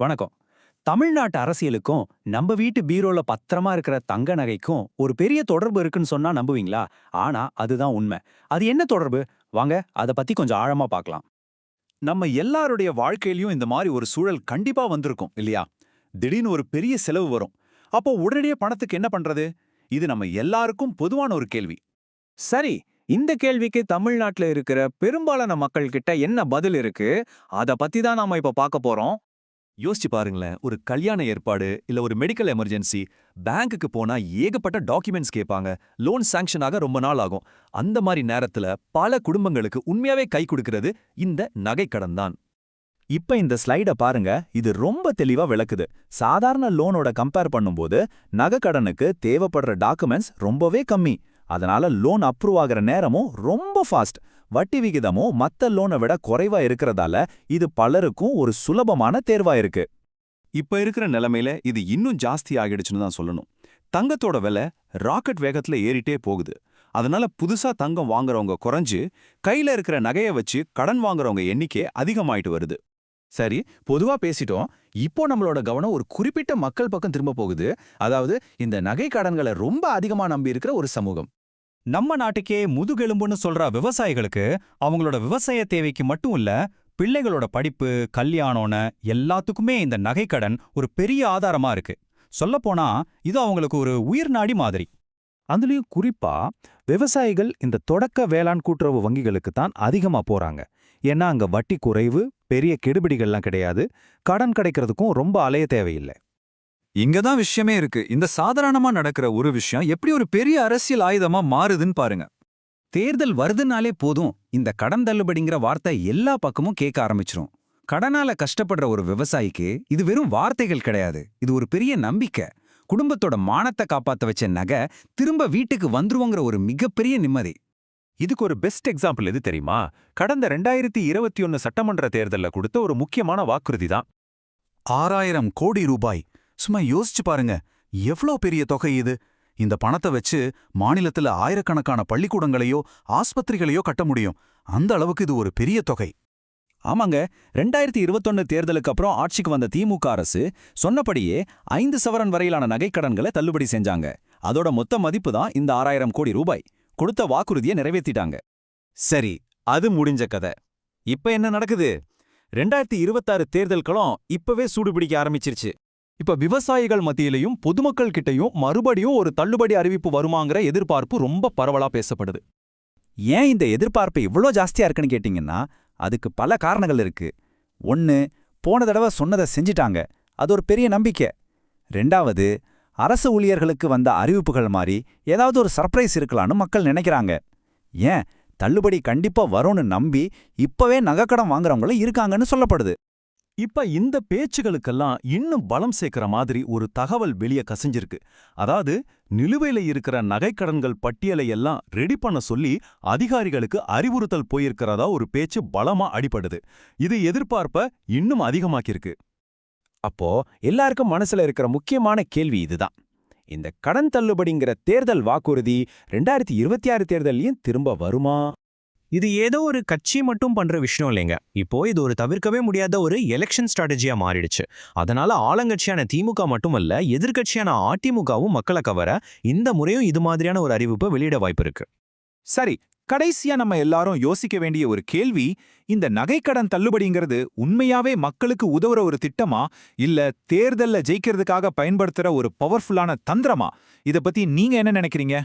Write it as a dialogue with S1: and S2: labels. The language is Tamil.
S1: வணக்கம். தமிழ்நாட்டு அரசியலுக்கும் நம்ம வீட்டு பீரோல பத்திரமா இருக்கிற தங்க நகைக்கும் ஒரு பெரிய தொடர்பு இருக்குன்னு சொன்னா நம்புவீங்களா? ஆனா அதுதான் உண்மை. அது என்ன தொடர்பு? வாங்க அத பத்தி கொஞ்சம் ஆழமா பார்க்கலாம்.
S2: நம்ம எல்லாருடைய வாழ்க்கையிலயும் இந்த மாதிரி ஒரு சூழல் கண்டிப்பா வந்திருக்கும் இல்லையா? திடீர்னு ஒரு பெரிய செலவு வரும். அப்போ உடனடியே பணத்துக்கு என்ன பண்றது? இது நம்ம எல்லாருக்கும் பொதுவான ஒரு கேள்வி.
S3: சரி இந்த கேள்விக்கு தமிழ்நாட்டுல இருக்கிற பெரும்பாலான மக்கள்கிட்ட என்ன பதில் இருக்கு? அத பத்தி தான் நாம இப்ப பார்க்க போறோம்.
S2: யோசிச்சு பாருங்களேன் ஒரு கல்யாண ஏற்பாடு இல்ல ஒரு மெடிக்கல் எமர்ஜென்சி பேங்க்குக்கு போனா ஏகப்பட்ட டாக்குமெண்ட்ஸ் கேட்பாங்க. லோன் சாங்ஷன் ஆக ரொம்ப நாள் ஆகும். அந்த மாதிரி நேரத்துல பல குடும்பங்களுக்கு உண்மையாவே கை கொடுக்கிறது இந்த நகைக்கடன் தான்.
S4: இப்ப இந்த ஸ்லைட பாருங்க இது ரொம்ப தெளிவா விளக்குது. சாதாரண லோனோட கம்பேர் பண்ணும்போது நகைக்கடனுக்கு தேவைப்படுற டாக்குமெண்ட்ஸ் ரொம்பவே கம்மி. அதனால லோன் அப்ரூவ் ஆகிற நேரமும் ரொம்ப ஃபாஸ்ட் வட்டி விகிதமும் மத்த லோனை விட குறைவா இருக்கிறதால இது பலருக்கும் ஒரு சுலபமான தேர்வா இருக்கு.
S2: இப்ப இருக்கிற நிலைமையில இது இன்னும் ஜாஸ்தி ஆகிடுச்சுன்னு தான் சொல்லணும். தங்கத்தோட விலை ராக்கெட் வேகத்துல ஏறிட்டே போகுது. அதனால புதுசா தங்கம் வாங்குறவங்க குறைஞ்சு கையில இருக்கிற நகைய வச்சு கடன் வாங்குறவங்க எண்ணிக்கை அதிகமாயிட்டு வருது.
S5: சரி பொதுவா பேசிட்டோம். இப்போ நம்மளோட கவனம் ஒரு குறிப்பிட்ட மக்கள் பக்கம் திரும்ப போகுது. அதாவது இந்த நகை கடன்களை ரொம்ப அதிகமா நம்பி இருக்கிற ஒரு சமூகம்.
S1: நம்ம நாட்டுக்கே முதுகெலும்புன்னு சொல்ற விவசாயிகளுக்கு அவங்களோட விவசாய தேவைக்கு மட்டும் இல்ல பிள்ளைகளோட படிப்பு கல்யாணம்னு எல்லாத்துக்குமே இந்த நகைக்கடன் ஒரு பெரிய ஆதாரமா இருக்கு. சொல்லப்போனா இது அவங்களுக்கு ஒரு உயிர் நாடி மாதிரி.
S4: அதுலயும் குறிப்பா விவசாயிகள் இந்த தொடக்க வேளாண் கூட்டுறவு வங்கிகளுக்கு தான் அதிகமா போறாங்க. ஏன்னா அங்க வட்டி குறைவு பெரிய கெடுபிடிகள்லாம் கிடையாது. கடன் கிடைக்கிறதுக்கும் ரொம்ப அலைய தேவையில்லை.
S6: இங்கதான் விஷயமே இருக்கு. இந்த சாதாரணமா நடக்கிற ஒரு விஷயம் எப்படி ஒரு பெரிய அரசியல் ஆயுதமா மாறுதுன்னு பாருங்க.
S5: தேர்தல் வருதுனாலே போதும் இந்த கடன் தள்ளுபடிங்கிற வார்த்தை எல்லா பக்கமும் கேட்க ஆரம்பிச்சிரும். கடனால கஷ்டப்படுற ஒரு விவசாயிக்கு இது வெறும் வார்த்தைகள் கிடையாது. இது ஒரு பெரிய நம்பிக்கை. குடும்பத்தோட மானத்தை காப்பாத்த வச்ச நகை திரும்ப வீட்டுக்கு வந்துருவோங்கிற ஒரு மிகப்பெரிய நிம்மதி.
S4: இதுக்கு ஒரு பெஸ்ட் எக்ஸாம்பிள் எது தெரியுமா? கடந்த ரெண்டாயிரத்தி இருபத்தி ஒன்னு சட்டமன்ற தேர்தல்ல கொடுத்த ஒரு முக்கியமான வாக்குறுதி தான்.
S6: ஆறாயிரம் கோடி ரூபாய் சும்மா யோசிச்சு பாருங்க. எவ்வளோ பெரிய தொகை இது? இந்த பணத்தை வச்சு மாநிலத்துல ஆயிரக்கணக்கான பள்ளிக்கூடங்களையோ ஆஸ்பத்திரிகளையோ கட்ட முடியும். அந்த அளவுக்கு இது ஒரு பெரிய தொகை.
S4: ஆமாங்க. ரெண்டாயிரத்தி இருபத்தொன்னு தேர்தலுக்கு அப்புறம் ஆட்சிக்கு வந்த திமுக அரசு சொன்னபடியே ஐந்து சவரன் வரையிலான நகைக்கடன்களை தள்ளுபடி செஞ்சாங்க. அதோட மொத்த மதிப்பு தான் இந்த ஆறாயிரம் கோடி ரூபாய். கொடுத்த வாக்குறுதியை நிறைவேத்திட்டாங்க. சரி அது முடிஞ்ச கதை. இப்ப என்ன நடக்குது? ரெண்டாயிரத்தி இருபத்தாறு தேர்தல்களும் இப்பவே சூடுபிடிக்க ஆரம்பிச்சிருச்சு.
S1: இப்ப விவசாயிகள் மத்தியிலையும் பொதுமக்கள் கிட்டயும் மறுபடியும் ஒரு தள்ளுபடி அறிவிப்பு வருமாங்கிற எதிர்பார்ப்பு ரொம்ப பரவலா பேசப்படுது.
S4: ஏன் இந்த எதிர்பார்ப்பு இவ்ளோ ஜாஸ்தியா இருக்குன்னு கேட்டிங்கன்னா அதுக்கு பல காரணங்கள் இருக்கு. ஒன்னு போன தடவை சொன்னதை செஞ்சிட்டாங்க. அது ஒரு பெரிய நம்பிக்கை. ரெண்டாவது அரசு ஊழியர்களுக்கு வந்த அறிவிப்புகள் மாதிரி ஏதாவது ஒரு சர்ப்ரைஸ் இருக்கலாம்னு மக்கள் நினைக்கிறாங்க. ஏன்? தள்ளுபடி கண்டிப்பா வரும்னு நம்பி இப்பவே நகைக்கடன் வாங்குறவங்களும் இருக்காங்கன்னு சொல்லப்படுது.
S2: இப்ப இந்த பேச்சுகளுக்கெல்லாம் இன்னும் பலம் சேர்க்கிற மாதிரி ஒரு தகவல் வெளிய கசிஞ்சிருக்கு. அதாவது நிலுவையில இருக்கிற நகைக்கடன்கள் பட்டியலை எல்லாம் ரெடி பண்ண சொல்லி அதிகாரிகளுக்கு அறிவுறுத்தல் போயிருக்கிறதா ஒரு பேச்சு பலமா அடிபடுது. இது எதிர்பார்ப்ப இன்னும் அதிகமாக்கியிருக்கு.
S4: அப்போ எல்லாருக்கும் மனசுல இருக்கிற முக்கியமான கேள்வி இதுதான். இந்த கடன் தள்ளுபடிங்கிற தேர்தல் வாக்குறுதி ரெண்டாயிரத்தி இருபத்தி ஆறு திரும்ப வருமா?
S3: இது ஏதோ ஒரு கட்சி மட்டும் பண்ற விஷயம் இல்லைங்க. இப்போ இது ஒரு தவிர்க்கவே முடியாத ஒரு எலெக்ஷன் ஸ்ட்ராட்டஜியா மாறிடுச்சு. அதனால ஆளுங்கட்சியான திமுக மட்டுமல்ல எதிர்க்கட்சியான அதிமுகவும் மக்களை கவர இந்த முறையும் இது மாதிரியான ஒரு அறிவிப்பை வெளியிட வாய்ப்பு இருக்கு.
S4: சரி கடைசியா நம்ம எல்லாரும் யோசிக்க வேண்டிய ஒரு கேள்வி இந்த நகைக்கடன் தள்ளுபடிங்கிறது உண்மையாவே மக்களுக்கு உதவுற ஒரு திட்டமா? இல்ல தேர்தல்ல ஜெயிக்கிறதுக்காக பயன்படுத்துற ஒரு பவர்ஃபுல்லான தந்திரமா? இத பத்தி நீங்க என்ன நினைக்கிறீங்க?